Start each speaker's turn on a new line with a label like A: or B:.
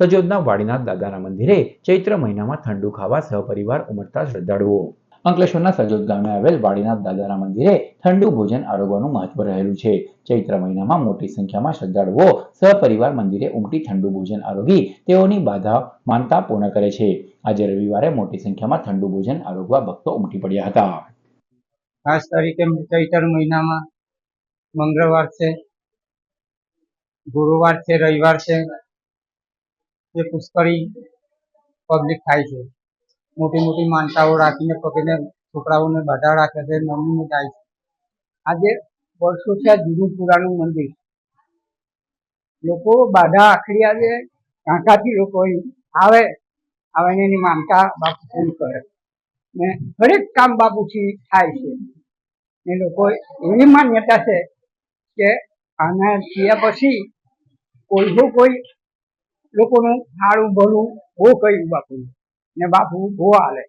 A: સજોદના વાડીનાથ દાદાના મંદિરે ચૈત્ર મહિનામાં ઠંડુ ખાવા સહપરિવાર ઉમટતા શ્રદ્ધાળુઓ. અંકલેશ્વરના સજોદ ગામે આવેલ વાડીનાથ દાદાના મંદિરે ઠંડુ ભોજન આરોગવાનું મહત્વ રહેલું છે. ચૈત્ર મહિનામાં મોટી સંખ્યામાં શ્રદ્ધાળુઓ સહપરિવાર મંદિરે ઉમટી ઠંડુ ભોજન આરોગી તેઓની બાધા માનતા પૂર્ણ કરે છે. આજે રવિવારે મોટી સંખ્યામાં ઠંડુ ભોજન આરોગવા ભક્તો ઉમટી પડ્યા હતા.
B: ખાસ તરીકે ચૈત્ર મહિનામાં મંગળવાર છે, ગુરુવાર છે, રવિવાર છે એ પુષ્કળી પબ્લિક થાય છે. મોટી મોટી માનતાઓ રાખીને પકડીને છોકરાઓને બધા રાખે છે, નમીને જાય છે. આજે વર્ષો છે જૂનું મંદિર. લોકો બાધા આખરી આજે કાંકાથી લોકો આવે આવે ને એની માનતા બાપુ પૂરી કરે. ને હરેક કામ બાપુથી થાય છે. એ લોકો એવી માન્યતા છે કે આના થયા પછી કોઈ કોઈ લોકોનું સારું ભલું બહુ કર્યું. બાપુ ને બાપુ બહુ હાલે.